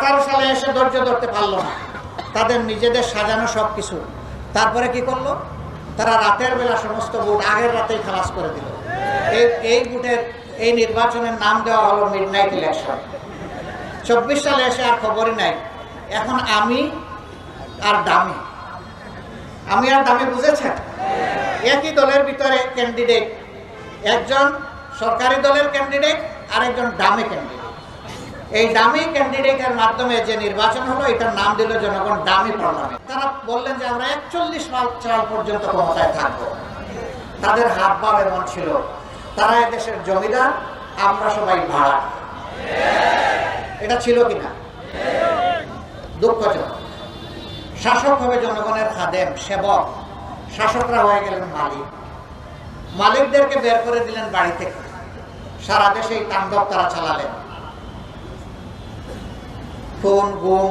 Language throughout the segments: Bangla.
আঠারো সালে এসে ধৈর্য ধরতে পারল না। তাদের নিজেদের সাজানো সব কিছু তারপরে কি করল? তারা রাতের বেলা সমস্ত বুট আগের রাতেই খালাস করে দিল। এই এই ভোটের এই নির্বাচনের নাম দেওয়া হলো মিড নাইট ইলেকশন চব্বিশ সালে এসে আর খবরই নাই। এখন আমি আর দামি। আমি আর দামি বুঝেছেন? একই দলের ভিতরে ক্যান্ডিডেট একজন সরকারি দলের ক্যান্ডিডেট আর একজন দামি ক্যান্ডিডেট এই দামি ক্যান্ডিডেটের মাধ্যমে যে নির্বাচন হলো, এটার নাম দিল জনগণ দামি পার্লামেন্ট তারা বললেন যে আমরা একচল্লিশ সাল পর্যন্ত ক্ষমতায় থাকব। তাদের হাত ভাব এমন ছিল। তারা দেশের জমিদার, আমরা সবাই ভাড়া। এটা ছিল কিনা? দুঃখজনক। শাসক হবে জনগণের খাদেম, সেবক। শাসকরা হয়ে গেলেন মালিক। মালিকদেরকে বের করে দিলেন বাড়ি থেকে। সারা দেশে এই তাণ্ডব তারা চালালেন। খুন, গুম,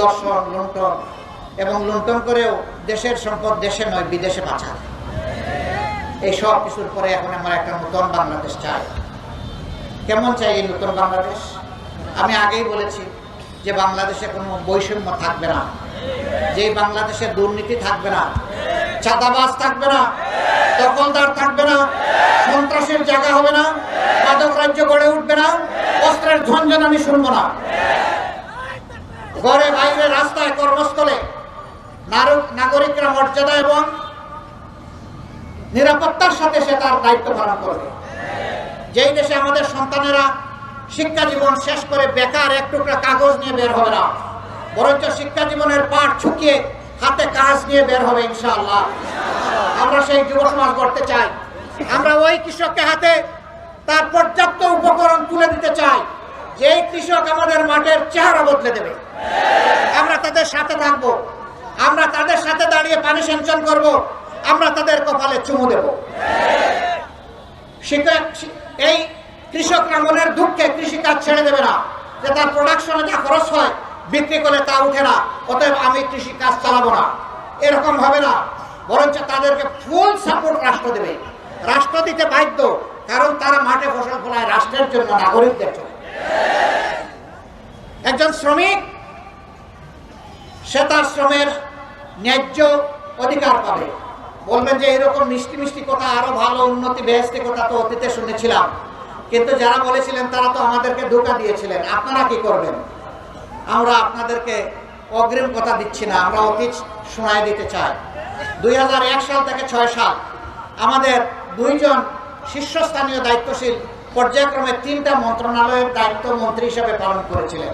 দর্শন, লুণ্ঠন এবং লুণ্ঠন করেও দেশের সম্পদ দেশে নয়, বিদেশে পাচার। এই সব কিছুর পরে এখন আমরা একটা নতুন বাংলাদেশ চাই। কেমন চাই এই নতুন বাংলাদেশ? আমি আগেই বলেছি যে বাংলাদেশে কোনো বৈষম্য থাকবে না। যে বাংলাদেশে দুর্নীতি থাকবে না, চাঁদাবাজ থাকবে না, দখলদার থাকবে না, সন্ত্রাসের জায়গা হবে না মাদক রাজ্য গড়ে উঠবে না, অস্ত্রের ঝঞ্ঝন আমি শুনব না। ঘরে বাইরে রাস্তায় কর্মস্থলে নাগরিকরা মর্যাদা এবং নিরাপত্তার সাথে সে তার দায়িত্ব পালন করবে। যেই দেশে আমাদের সন্তানেরা শিক্ষা জীবন শেষ করে বেকার এক টুকরা কাগজ নিয়ে বের হবে না, বরঞ্চ শিক্ষা জীবনের পাঠ ছুকিয়ে হাতে কাজ নিয়ে বের হবে ইনশাআল্লাহ। আমরা সেই যুব সমাজ গড়তে চাই। আমরা ওই কৃষককে হাতে তার পর্যাপ্ত উপকরণ তুলে দিতে চাই। যেই কৃষক আমাদের মাঠের চেহারা বদলে দেবে। আমরা তাদের সাথে থাকব। আমরা তাদের সাথে দাঁড়িয়ে পানি সেঞ্চন করব। আমরা তাদের কপালে চুমু দেব। এই কৃষকরা মনের দুঃখে কৃষিকাজ ছেড়ে দেবে না। যে তার প্রোডাকশনে যা খরচ হয়, বিক্রি করলে তা উঠে না। অতএব আমি কৃষি কাজ চালাবো না। এরকম হবে না। বরঞ্চ তাদেরকে ফুল সাপোর্ট রাষ্ট্র দেবে। রাষ্ট্র দিতে বাধ্য, কারণ তারা মাঠে ফসল ফলায় রাষ্ট্রের জন্য নাগরিকদের জন্য। একজন শ্রমিক, সে তার শ্রমের ন্যায্য অধিকার পাবে। বলবেন যে এরকম মিষ্টি মিষ্টি কথা, আরও ভালো উন্নতি বেহেস্তি কথা তো অতীতে শুনেছিলাম। কিন্তু যারা বলেছিলেন, তারা তো আমাদেরকে ধোকা দিয়েছিলেন। আপনারা কি করবেন? আমরা আপনাদেরকে অগ্রিম কথা দিচ্ছি না, আমরা অতীত শোনায় দিতে চাই। দুই হাজার এক সাল থেকে ছয় সাল, আমাদের দুইজন শীর্ষস্থানীয় দায়িত্বশীল পর্যায়ক্রমে তিনটা মন্ত্রণালয়ের দায়িত্ব মন্ত্রী হিসেবে পালন করেছিলেন।